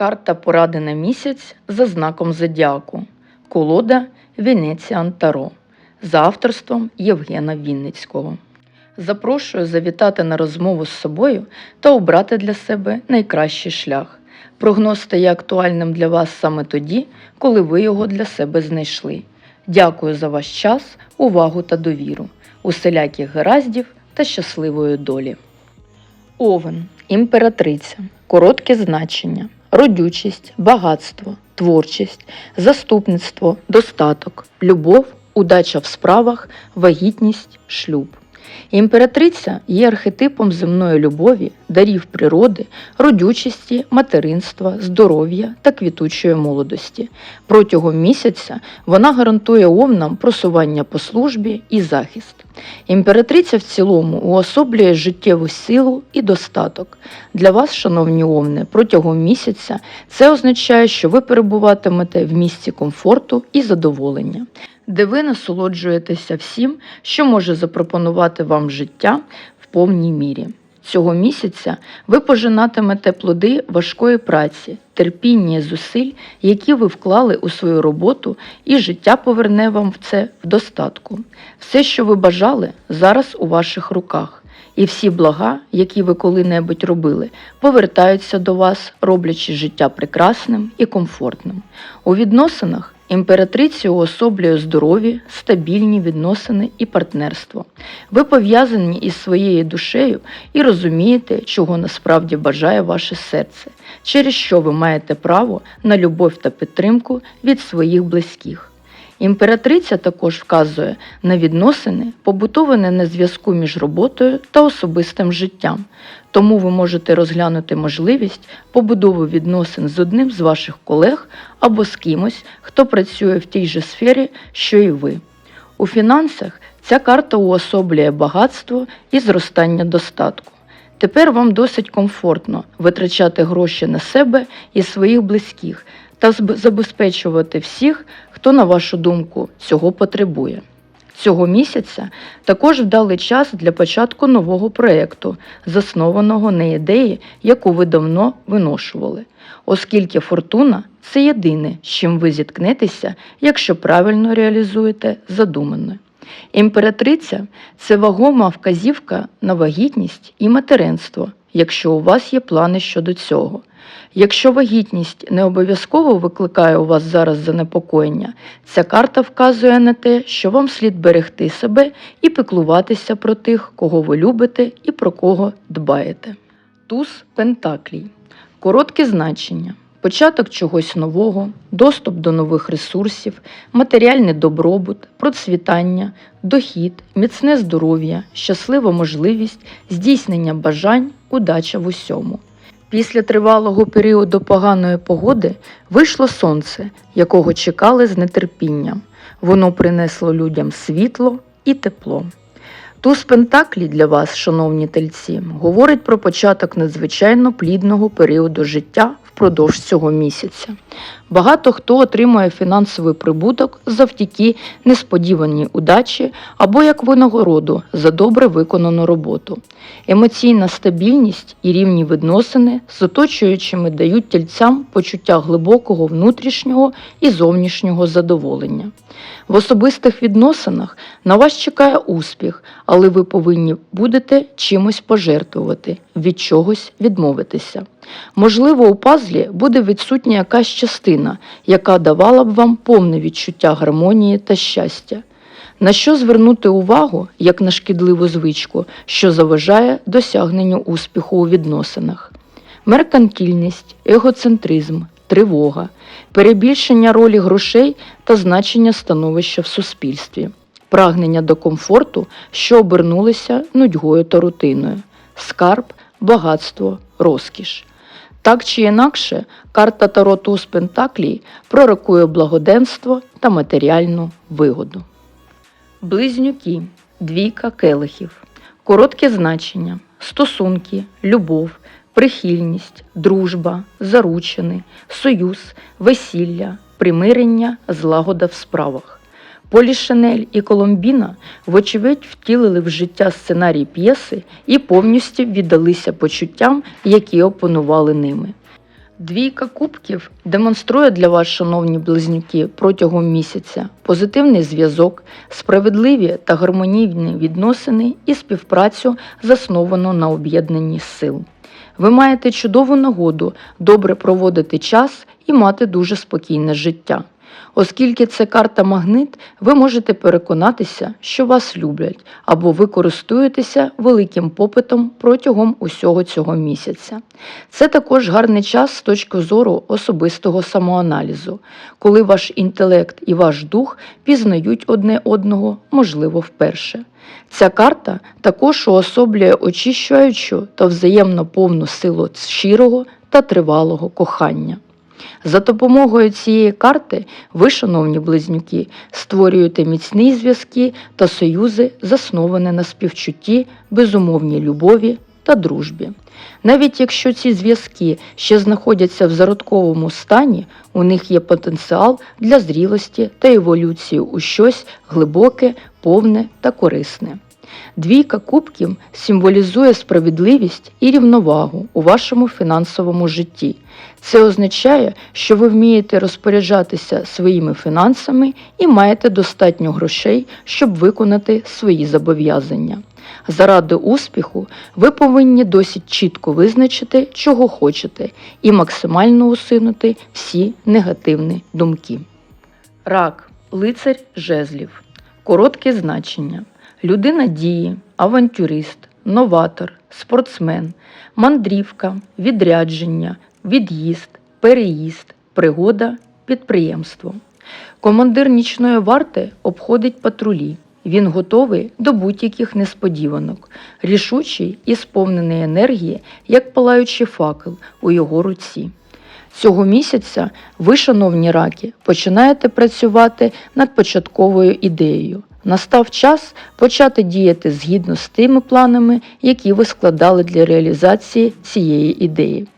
Карта поради на місяць за знаком зодіаку. Колода Венеціан Таро за авторством Євгена Вінницького. Запрошую завітати на розмову з собою та обрати для себе найкращий шлях. Прогноз стає актуальним для вас саме тоді, коли ви його для себе знайшли. Дякую за ваш час, увагу та довіру, уселяких гараздів та щасливої долі. Овен, імператриця, коротке значення, родючість, багатство, творчість, заступництво, достаток, любов, удача в справах, вагітність, шлюб. Імператриця є архетипом земної любові, дарів природи, родючості, материнства, здоров'я та квітучої молодості. Протягом місяця вона гарантує овнам просування по службі і захист. Імператриця в цілому уособлює життєву силу і достаток. Для вас, шановні овни, протягом місяця це означає, що ви перебуватимете в місці комфорту і задоволення, де ви насолоджуєтеся всім, що може запропонувати вам життя в повній мірі. Цього місяця ви пожинатимете плоди важкої праці, терпіння зусиль, які ви вклали у свою роботу, і життя поверне вам в це в достатку. Все, що ви бажали, зараз у ваших руках. І всі блага, які ви коли-небудь робили, повертаються до вас, роблячи життя прекрасним і комфортним. У відносинах імператриці уособлює здорові, стабільні відносини і партнерство. Ви пов'язані із своєю душею і розумієте, чого насправді бажає ваше серце, через що ви маєте право на любов та підтримку від своїх близьких. Імператриця також вказує на відносини, побутовані на зв'язку між роботою та особистим життям. Тому ви можете розглянути можливість побудови відносин з одним з ваших колег або з кимось, хто працює в тій же сфері, що і ви. У фінансах ця карта уособлює багатство і зростання достатку. Тепер вам досить комфортно витрачати гроші на себе і своїх близьких та забезпечувати всіх, хто, на вашу думку, цього потребує. Цього місяця також вдалий час для початку нового проєкту, заснованого на ідеї, яку ви давно виношували, оскільки фортуна це єдине, з чим ви зіткнетеся, якщо правильно реалізуєте задумане. Імператриця це вагома вказівка на вагітність і материнство, якщо у вас є плани щодо цього. Якщо вагітність не обов'язково викликає у вас зараз занепокоєння, ця карта вказує на те, що вам слід берегти себе і піклуватися про тих, кого ви любите і про кого дбаєте. Туз Пентаклій. Коротке значення. Початок чогось нового, доступ до нових ресурсів, матеріальний добробут, процвітання, дохід, міцне здоров'я, щаслива можливість, здійснення бажань, удача в усьому. Після тривалого періоду поганої погоди вийшло сонце, якого чекали з нетерпінням. Воно принесло людям світло і тепло. Туз Пентаклі для вас, шановні тельці, говорить про початок надзвичайно плідного періоду життя впродовж цього місяця. Багато хто отримує фінансовий прибуток завдяки несподіваній удачі або як винагороду за добре виконану роботу. Емоційна стабільність і рівні відносини з оточуючими дають тільцям почуття глибокого внутрішнього і зовнішнього задоволення. В особистих відносинах на вас чекає успіх, але ви повинні будете чимось пожертвувати, від чогось відмовитися. Можливо, у пазлі буде відсутня якась частина, яка давала б вам повне відчуття гармонії та щастя. На що звернути увагу, як на шкідливу звичку, що заважає досягненню успіху у відносинах? Меркантильність, егоцентризм, тривога, перебільшення ролі грошей та значення становища в суспільстві, прагнення до комфорту, що обернулися нудьгою та рутиною, скарб, багатство, розкіш. Так чи інакше, карта Таро Туз Пентаклій пророкує благоденство та матеріальну вигоду. Близнюки, двійка келихів, коротке значення, стосунки, любов, прихильність, дружба, заручини, союз, весілля, примирення, злагода в справах. Полі Шанель і Коломбіна, вочевидь, втілили в життя сценарій п'єси і повністю віддалися почуттям, які опанували ними. Двійка кубків демонструє для вас, шановні близнюки, протягом місяця позитивний зв'язок, справедливі та гармонійні відносини і співпрацю, засновану на об'єднанні сил. Ви маєте чудову нагоду добре проводити час і мати дуже спокійне життя. Оскільки це карта магнит, ви можете переконатися, що вас люблять, або ви користуєтеся великим попитом протягом усього цього місяця. Це також гарний час з точки зору особистого самоаналізу, коли ваш інтелект і ваш дух пізнають одне одного, можливо, вперше. Ця карта також уособлює очищуючу та взаємно повну силу щирого та тривалого кохання. За допомогою цієї карти ви, шановні близнюки, створюєте міцні зв'язки та союзи, засновані на співчутті, безумовній любові та дружбі. Навіть якщо ці зв'язки ще знаходяться в зародковому стані, у них є потенціал для зрілості та еволюції у щось глибоке, повне та корисне. Двійка кубків символізує справедливість і рівновагу у вашому фінансовому житті. Це означає, що ви вмієте розпоряджатися своїми фінансами і маєте достатньо грошей, щоб виконати свої зобов'язання. Заради успіху ви повинні досить чітко визначити, чого хочете, і максимально усунути всі негативні думки. Рак, лицар жезлів. Коротке значення. Людина дії, авантюрист, новатор, спортсмен, мандрівка, відрядження, від'їзд, переїзд, пригода, підприємство. Командир нічної варти обходить патрулі. Він готовий до будь-яких несподіванок, рішучий і сповнений енергії, як палаючий факел у його руці. Цього місяця ви, шановні раки, починаєте працювати над початковою ідеєю. Настав час почати діяти згідно з тими планами, які ви складали для реалізації цієї ідеї.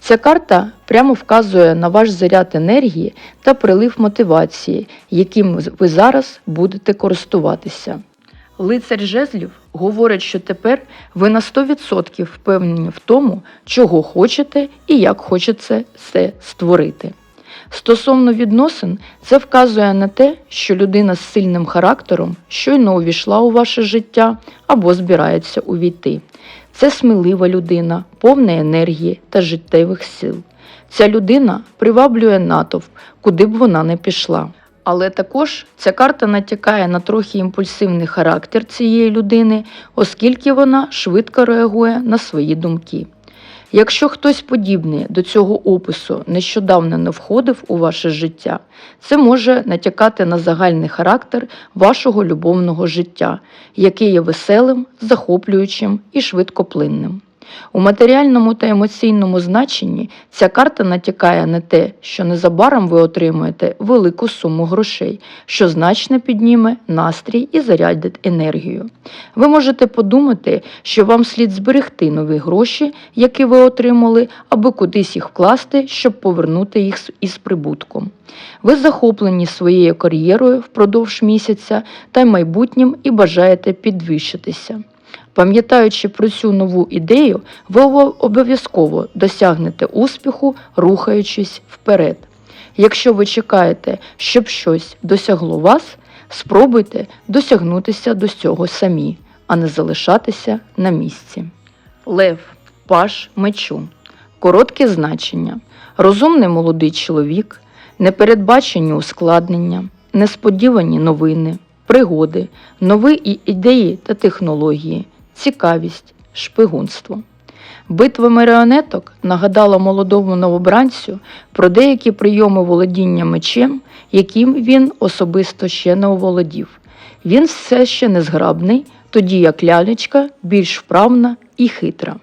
Ця карта прямо вказує на ваш заряд енергії та прилив мотивації, яким ви зараз будете користуватися. Лицар жезлів говорить, що тепер ви на 100% впевнені в тому, чого хочете і як хочете це створити. Стосовно відносин, це вказує на те, що людина з сильним характером щойно увійшла у ваше життя або збирається увійти. Це смілива людина, повна енергії та життєвих сил. Ця людина приваблює натовп, куди б вона не пішла. Але також ця карта натякає на трохи імпульсивний характер цієї людини, оскільки вона швидко реагує на свої думки. Якщо хтось подібний до цього опису нещодавно не входив у ваше життя, це може натякати на загальний характер вашого любовного життя, яке є веселим, захоплюючим і швидкоплинним. У матеріальному та емоційному значенні ця карта натякає на те, що незабаром ви отримуєте велику суму грошей, що значно підніме настрій і зарядить енергію. Ви можете подумати, що вам слід зберегти нові гроші, які ви отримали, аби кудись їх вкласти, щоб повернути їх із прибутком. Ви захоплені своєю кар'єрою впродовж місяця та майбутнім і бажаєте підвищитися. Пам'ятаючи про цю нову ідею, ви обов'язково досягнете успіху, рухаючись вперед. Якщо ви чекаєте, щоб щось досягло вас, спробуйте досягнутися до цього самі, а не залишатися на місці. Лев, паш мечу. Коротке значення. Розумний молодий чоловік, непередбачені ускладнення, несподівані новини, пригоди, нові ідеї та технології, цікавість, шпигунство. Битва маріонеток нагадала молодому новобранцю про деякі прийоми володіння мечем, яким він особисто ще не оволодів. Він все ще незграбний, тоді як лялечка більш вправна і хитра.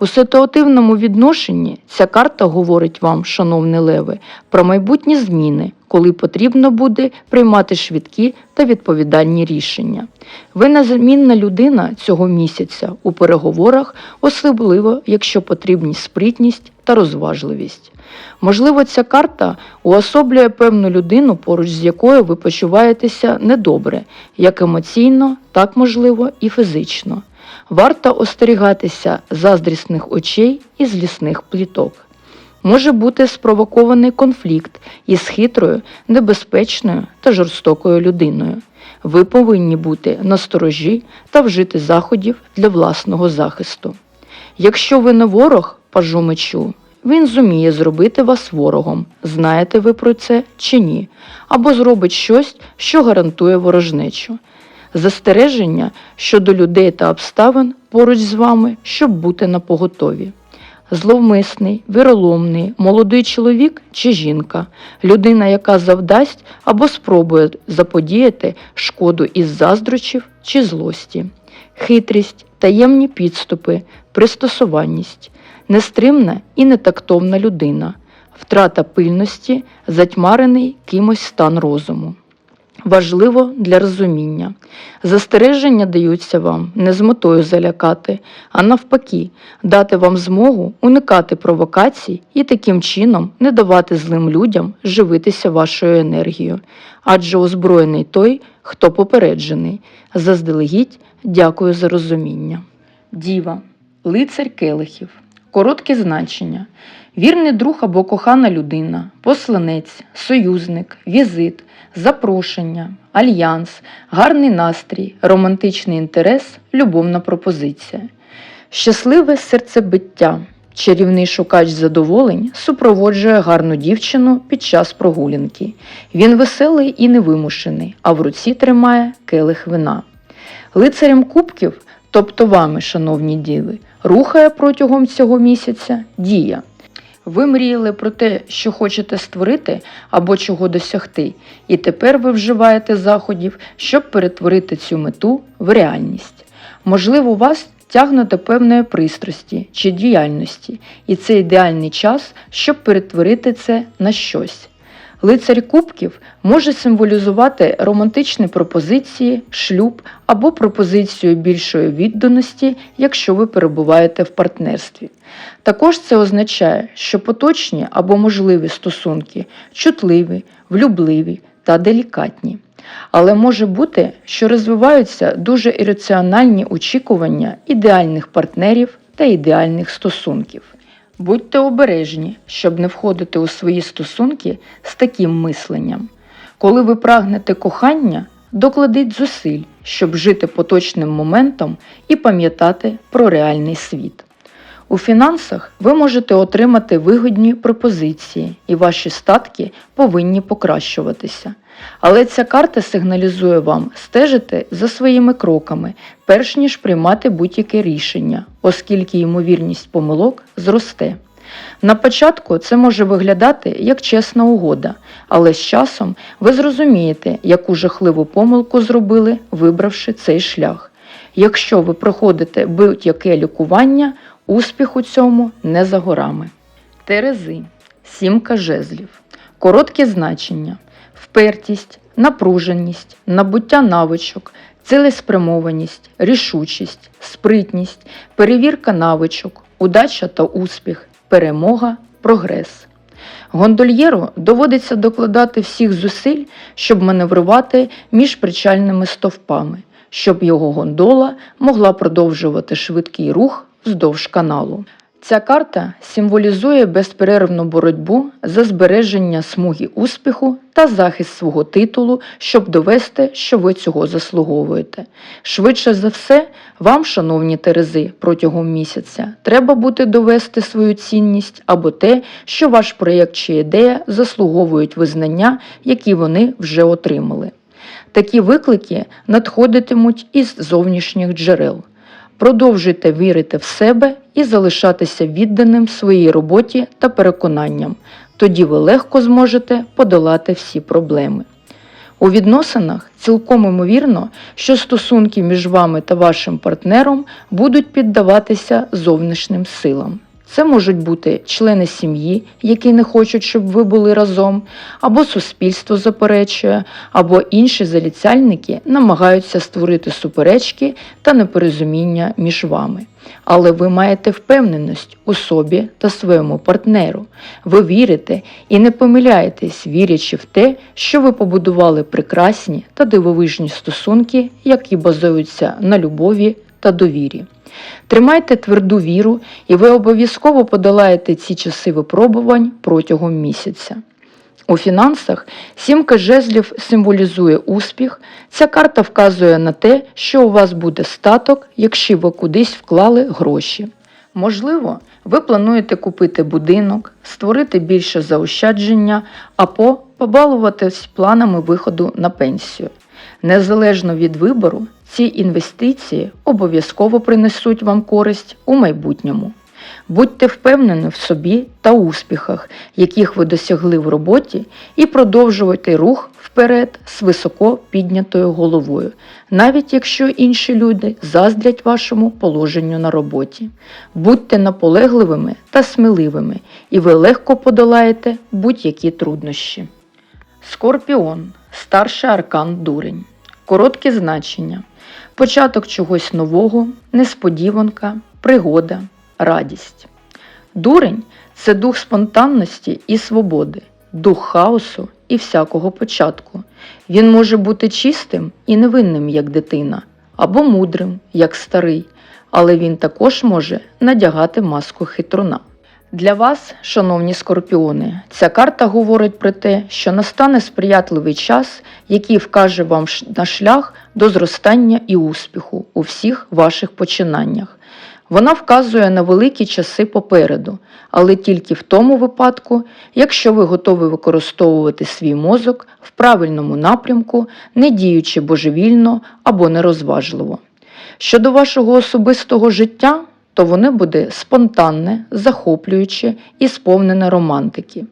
У ситуативному відношенні ця карта говорить вам, шановні леви, про майбутні зміни, коли потрібно буде приймати швидкі та відповідальні рішення. Ви незамінна людина цього місяця у переговорах, особливо якщо потрібні спритність та розважливість. Можливо, ця карта уособлює певну людину, поруч з якою ви почуваєтеся недобре, як емоційно, так можливо і фізично. Варто остерігатися заздрісних очей і злісних пліток. Може бути спровокований конфлікт із хитрою, небезпечною та жорстокою людиною. Ви повинні бути насторожі та вжити заходів для власного захисту. Якщо ви не ворог пажу мечу, він зуміє зробити вас ворогом, знаєте ви про це чи ні, або зробить щось, що гарантує ворожнечу. Застереження щодо людей та обставин поруч з вами, щоб бути напоготові. Зловмисний, віроломний, молодий чоловік чи жінка, людина, яка завдасть або спробує заподіяти шкоду із заздрочів чи злості, хитрість, таємні підступи, пристосуванність, нестримна і нетактовна людина, втрата пильності, затьмарений кимось стан розуму. Важливо для розуміння. Застереження даються вам не з метою залякати, а навпаки, дати вам змогу уникати провокацій і таким чином не давати злим людям живитися вашою енергією. Адже озброєний той, хто попереджений. Заздалегідь дякую за розуміння. Діва, лицар келихів. Коротке значення. Вірний друг або кохана людина, посланець, союзник, візит, запрошення, альянс, гарний настрій, романтичний інтерес, любовна пропозиція. Щасливе серцебиття. Чарівний шукач задоволень супроводжує гарну дівчину під час прогулянки. Він веселий і невимушений, а в руці тримає келих вина. Лицарем кубків, тобто вами, шановні діви, рухає протягом цього місяця дія. Ви мріяли про те, що хочете створити або чого досягти, і тепер ви вживаєте заходів, щоб перетворити цю мету в реальність. Можливо, вас тягне певної пристрасті чи діяльності, і це ідеальний час, щоб перетворити це на щось. Лицар кубків може символізувати романтичні пропозиції, шлюб або пропозицію більшої відданості, якщо ви перебуваєте в партнерстві. Також це означає, що поточні або можливі стосунки чутливі, влюбливі та делікатні. Але може бути, що розвиваються дуже ірраціональні очікування ідеальних партнерів та ідеальних стосунків. Будьте обережні, щоб не входити у свої стосунки з таким мисленням. Коли ви прагнете кохання, докладіть зусиль, щоб жити поточним моментом і пам'ятати про реальний світ. У фінансах ви можете отримати вигідні пропозиції, і ваші статки повинні покращуватися. Але ця карта сигналізує вам стежити за своїми кроками, перш ніж приймати будь-яке рішення, оскільки ймовірність помилок зросте. На початку це може виглядати як чесна угода, але з часом ви зрозумієте, яку жахливу помилку зробили, вибравши цей шлях. Якщо ви проходите будь-яке лікування, успіх у цьому не за горами. Терези, сімка жезлів. Короткі значення: впертість, напруженість, набуття навичок, цілеспрямованість, рішучість, спритність, перевірка навичок, удача та успіх, перемога, прогрес. Гондольєру доводиться докладати всіх зусиль, щоб маневрувати між причальними стовпами, щоб його гондола могла продовжувати швидкий рух вздовж каналу. Ця карта символізує безперервну боротьбу за збереження смуги успіху та захист свого титулу, щоб довести, що ви цього заслуговуєте. Швидше за все, вам, шановні Терези, протягом місяця треба буде довести свою цінність або те, що ваш проєкт чи ідея заслуговують визнання, які вони вже отримали. Такі виклики надходитимуть із зовнішніх джерел. Продовжуйте вірити в себе і залишатися відданим своїй роботі та переконанням. Тоді ви легко зможете подолати всі проблеми. У відносинах цілком імовірно, що стосунки між вами та вашим партнером будуть піддаватися зовнішнім силам. Це можуть бути члени сім'ї, які не хочуть, щоб ви були разом, або суспільство заперечує, або інші заліцяльники намагаються створити суперечки та непорозуміння між вами. Але ви маєте впевненість у собі та своєму партнеру. Ви вірите і не помиляєтесь, вірячи в те, що ви побудували прекрасні та дивовижні стосунки, які базуються на любові та довірі. Тримайте тверду віру, і ви обов'язково подолаєте ці часи випробувань протягом місяця. У фінансах сімка жезлів символізує успіх. Ця карта вказує на те, що у вас буде статок, якщо ви кудись вклали гроші. Можливо, ви плануєте купити будинок, створити більше заощадження або побалуватись планами виходу на пенсію. Незалежно від вибору, ці інвестиції обов'язково принесуть вам користь у майбутньому. Будьте впевнені в собі та успіхах, яких ви досягли в роботі, і продовжуйте рух вперед з високо піднятою головою, навіть якщо інші люди заздрять вашому положенню на роботі. Будьте наполегливими та сміливими, і ви легко подолаєте будь-які труднощі. Скорпіон старший аркан дурень. Коротке значення. Початок чогось нового, несподіванка, пригода, радість. Дурень це дух спонтанності і свободи, дух хаосу і всякого початку. Він може бути чистим і невинним, як дитина, або мудрим, як старий, але він також може надягати маску хитруна. Для вас, шановні скорпіони, ця карта говорить про те, що настане сприятливий час, який вкаже вам на шлях до зростання і успіху у всіх ваших починаннях. Вона вказує на великі часи попереду, але тільки в тому випадку, якщо ви готові використовувати свій мозок в правильному напрямку, не діючи божевільно або нерозважливо. Щодо вашого особистого життя, то воно буде спонтанне, захоплююче і сповнене романтики.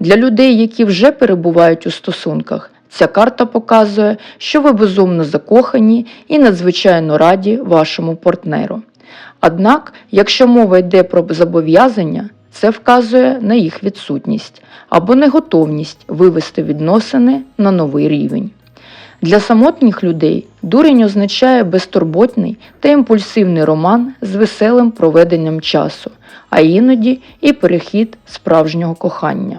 Для людей, які вже перебувають у стосунках, ця карта показує, що ви безумно закохані і надзвичайно раді вашому партнеру. Однак, якщо мова йде про зобов'язання, це вказує на їх відсутність або неготовність вивести відносини на новий рівень. Для самотніх людей дурень означає безтурботний та імпульсивний роман з веселим проведенням часу, а іноді і перехід справжнього кохання.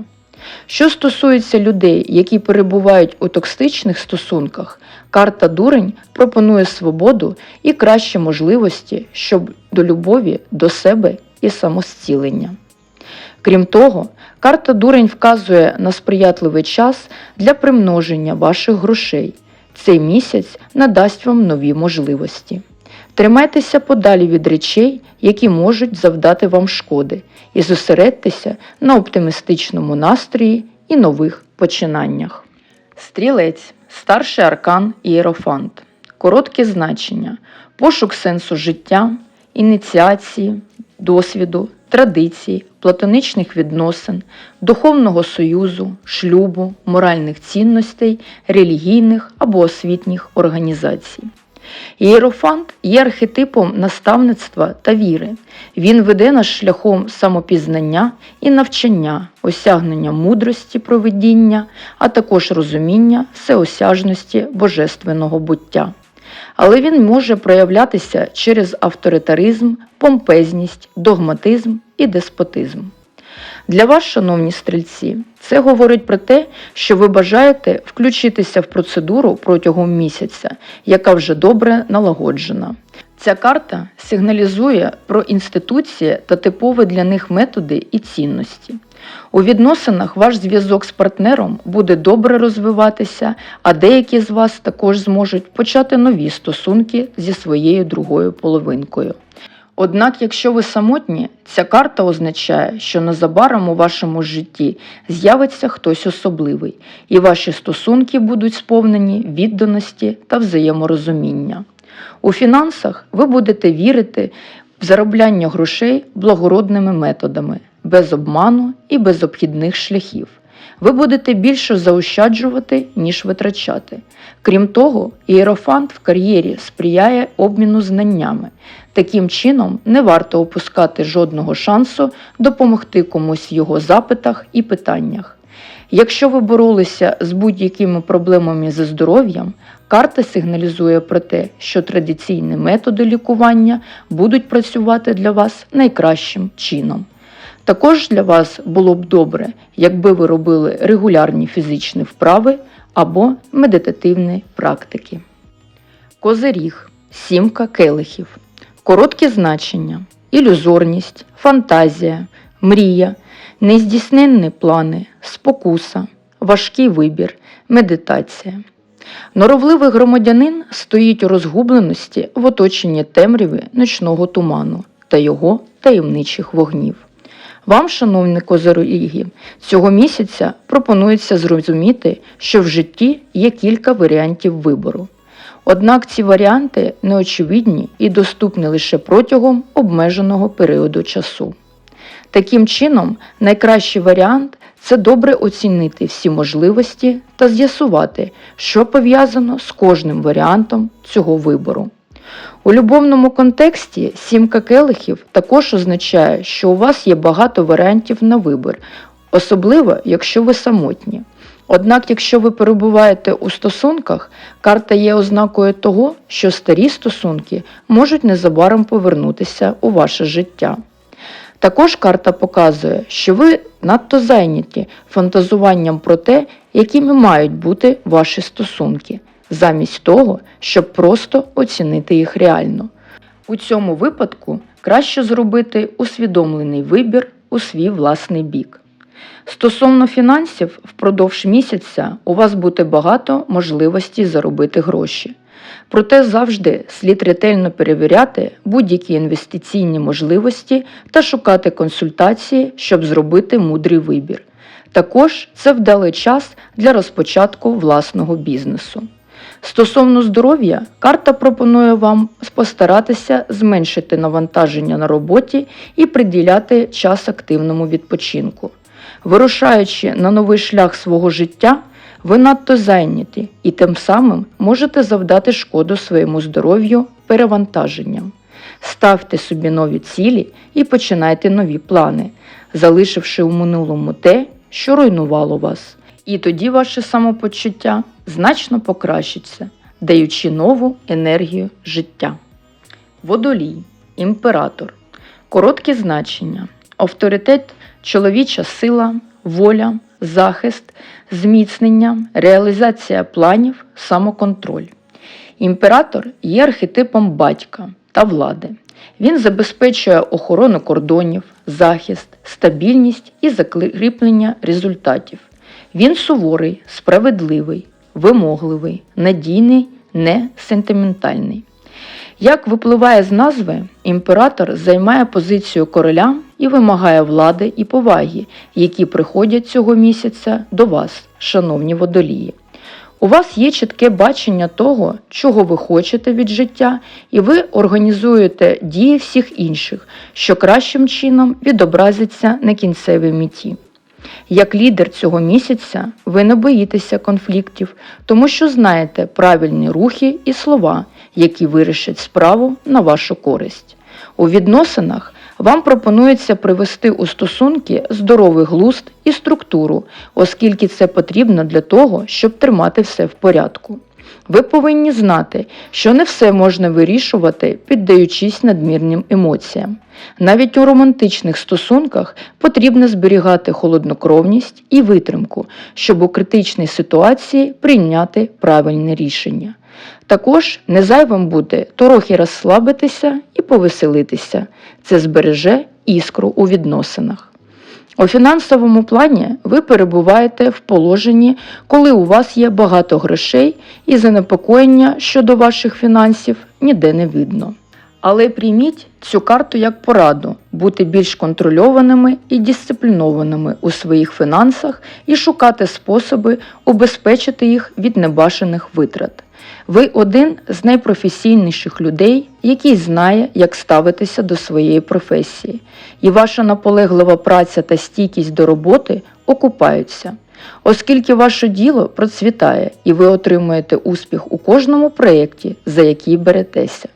Що стосується людей, які перебувають у токсичних стосунках, карта дурень пропонує свободу і кращі можливості щоб до любові до себе і самостілення. Крім того, карта дурень вказує на сприятливий час для примноження ваших грошей. Цей місяць надасть вам нові можливості. Тримайтеся подалі від речей, які можуть завдати вам шкоди, і зосередьтеся на оптимістичному настрої і нових починаннях. Стрілець старший аркан Ієрофант. Коротке значення, пошук сенсу життя, ініціації, досвіду, традицій, платоничних відносин, духовного союзу, шлюбу, моральних цінностей, релігійних або освітніх організацій. Ієрофант є архетипом наставництва та віри. Він веде нас шляхом самопізнання і навчання, осягнення мудрості проведіння, а також розуміння всеосяжності божественного буття. Але він може проявлятися через авторитаризм, помпезність, догматизм і деспотизм. Для вас, шановні стрільці, це говорить про те, що ви бажаєте включитися в процедуру протягом місяця, яка вже добре налагоджена. Ця карта сигналізує про інституції та типові для них методи і цінності. У відносинах ваш зв'язок з партнером буде добре розвиватися, а деякі з вас також зможуть почати нові стосунки зі своєю другою половинкою. Однак, якщо ви самотні, ця карта означає, що незабаром у вашому житті з'явиться хтось особливий, і ваші стосунки будуть сповнені відданості та взаєморозуміння. У фінансах ви будете вірити в заробляння грошей благородними методами, без обману і без обхідних шляхів. Ви будете більше заощаджувати, ніж витрачати. Крім того, ієрофант в кар'єрі сприяє обміну знаннями. Таким чином, не варто опускати жодного шансу допомогти комусь в його запитах і питаннях. Якщо ви боролися з будь-якими проблемами зі здоров'ям, карта сигналізує про те, що традиційні методи лікування будуть працювати для вас найкращим чином. Також для вас було б добре, якби ви робили регулярні фізичні вправи або медитативні практики. Козиріг сімка келихів. Короткі значення, ілюзорність, фантазія, мрія, нездійсненні плани, спокуса, важкий вибір, медитація. Норовливий громадянин стоїть у розгубленості в оточенні темряви ночного туману та його таємничих вогнів. Вам, шановні козорогі, цього місяця пропонується зрозуміти, що в житті є кілька варіантів вибору. Однак ці варіанти неочевидні і доступні лише протягом обмеженого періоду часу. Таким чином, найкращий варіант це добре оцінити всі можливості та з'ясувати, що пов'язано з кожним варіантом цього вибору. У любовному контексті сімка келихів також означає, що у вас є багато варіантів на вибір, особливо якщо ви самотні. Однак, якщо ви перебуваєте у стосунках, карта є ознакою того, що старі стосунки можуть незабаром повернутися у ваше життя. Також карта показує, що ви надто зайняті фантазуванням про те, якими мають бути ваші стосунки, замість того, щоб просто оцінити їх реально. У цьому випадку краще зробити усвідомлений вибір у свій власний бік. Стосовно фінансів, впродовж місяця у вас буде багато можливостей заробити гроші. Проте завжди слід ретельно перевіряти будь-які інвестиційні можливості та шукати консультації, щоб зробити мудрий вибір. Також це вдалий час для розпочатку власного бізнесу. Стосовно здоров'я, карта пропонує вам постаратися зменшити навантаження на роботі і приділяти час активному відпочинку. Вирушаючи на новий шлях свого життя, ви надто зайняті і тим самим можете завдати шкоду своєму здоров'ю перевантаженням. Ставте собі нові цілі і починайте нові плани, залишивши у минулому те, що руйнувало вас. І тоді ваше самопочуття значно покращиться, даючи нову енергію життя. Водолій, імператор. Короткі значення. Авторитет, чоловіча сила, воля, захист, зміцнення, реалізація планів, самоконтроль. Імператор є архетипом батька та влади. Він забезпечує охорону кордонів, захист, стабільність і закріплення результатів. Він суворий, справедливий, вимогливий, надійний, не сентиментальний. Як випливає з назви, імператор займає позицію короля і вимагає влади і поваги, які приходять цього місяця до вас, шановні водолії. У вас є чітке бачення того, чого ви хочете від життя, і ви організуєте дії всіх інших, що кращим чином відобразиться на кінцевій меті. Як лідер цього місяця ви не боїтеся конфліктів, тому що знаєте правильні рухи і слова, які вирішать справу на вашу користь. У відносинах вам пропонується привести у стосунки здоровий глузд і структуру, оскільки це потрібно для того, щоб тримати все в порядку. Ви повинні знати, що не все можна вирішувати, піддаючись надмірним емоціям. Навіть у романтичних стосунках потрібно зберігати холоднокровність і витримку, щоб у критичній ситуації прийняти правильне рішення. Також не зайвим буде трохи розслабитися і повеселитися. Це збереже іскру у відносинах. У фінансовому плані ви перебуваєте в положенні, коли у вас є багато грошей і занепокоєння щодо ваших фінансів ніде не видно. Але прийміть цю карту як пораду бути більш контрольованими і дисциплінованими у своїх фінансах і шукати способи убезпечити їх від небажаних витрат. Ви один з найпрофесійніших людей, який знає, як ставитися до своєї професії, і ваша наполеглива праця та стійкість до роботи окупаються. Оскільки ваше діло процвітає і ви отримуєте успіх у кожному проєкті, за який беретеся.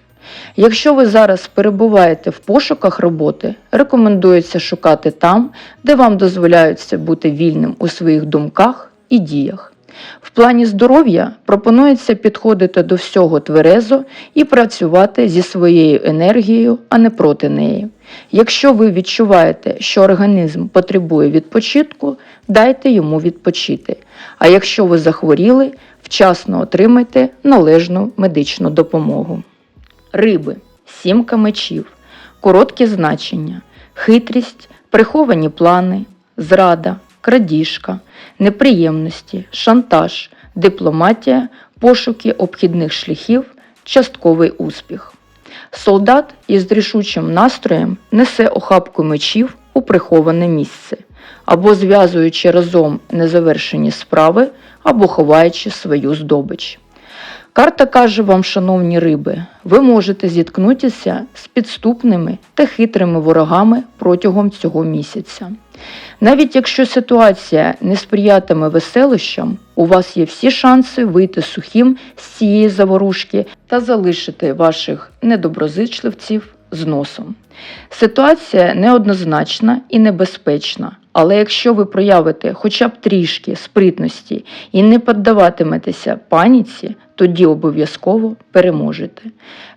Якщо ви зараз перебуваєте в пошуках роботи, рекомендується шукати там, де вам дозволяється бути вільним у своїх думках і діях. В плані здоров'я пропонується підходити до всього тверезо і працювати зі своєю енергією, а не проти неї. Якщо ви відчуваєте, що організм потребує відпочитку, дайте йому відпочити. А якщо ви захворіли, вчасно отримайте належну медичну допомогу. Риби. сімка мечів, короткі значення, хитрість, приховані плани, зрада, крадіжка, неприємності, шантаж, дипломатія, пошуки обхідних шляхів, частковий успіх. Солдат із рішучим настроєм несе охапку мечів у приховане місце, або зв'язуючи разом незавершені справи, або ховаючи свою здобич. Карта каже вам, шановні риби, ви можете зіткнутися з підступними та хитрими ворогами протягом цього місяця. Навіть якщо ситуація не сприятиме веселищам, у вас є всі шанси вийти сухим з цієї заворушки та залишити ваших недоброзичливців з носом. Ситуація неоднозначна і небезпечна, але якщо ви проявите хоча б трішки спритності і не піддаватиметеся паніці, тоді обов'язково переможете.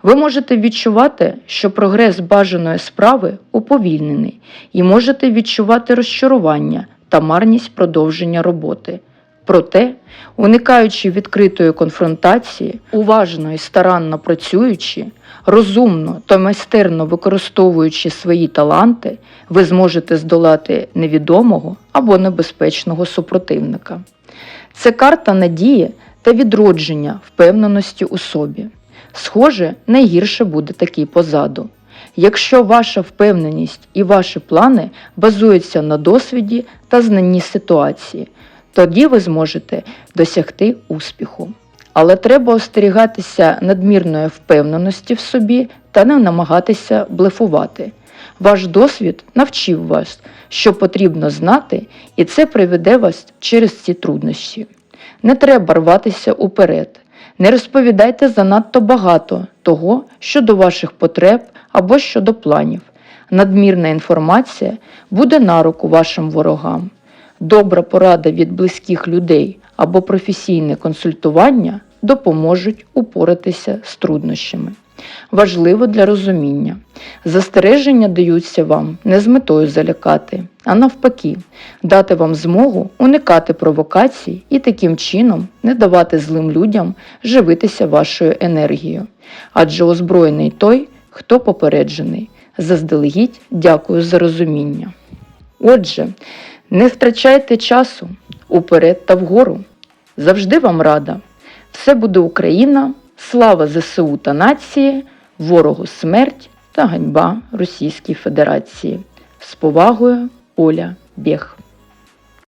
Ви можете відчувати, що прогрес бажаної справи уповільнений, і можете відчувати розчарування та марність продовження роботи. Проте, уникаючи відкритої конфронтації, уважно і старанно працюючи, розумно та майстерно використовуючи свої таланти, ви зможете здолати невідомого або небезпечного супротивника. Це карта надії та відродження впевненості у собі. Схоже, найгірше буде такий позаду. Якщо ваша впевненість і ваші плани базуються на досвіді та знанні ситуації, тоді ви зможете досягти успіху. Але треба остерігатися надмірної впевненості в собі та не намагатися блефувати. Ваш досвід навчив вас, що потрібно знати, і це приведе вас через ці труднощі. Не треба рватися уперед. Не розповідайте занадто багато того щодо ваших потреб або щодо планів. Надмірна інформація буде на руку вашим ворогам. Добра порада від близьких людей або професійне консультування допоможуть упоратися з труднощами. Важливо для розуміння. Застереження даються вам не з метою залякати, а навпаки, дати вам змогу уникати провокацій і таким чином не давати злим людям живитися вашою енергією. Адже озброєний той, хто попереджений. Заздалегідь дякую за розуміння. Отже, не втрачайте часу уперед та вгору. Завжди вам рада. Все буде Україна, слава ЗСУ та нації, ворогу смерть та ганьба Російській Федерації. З повагою Оля Бєх.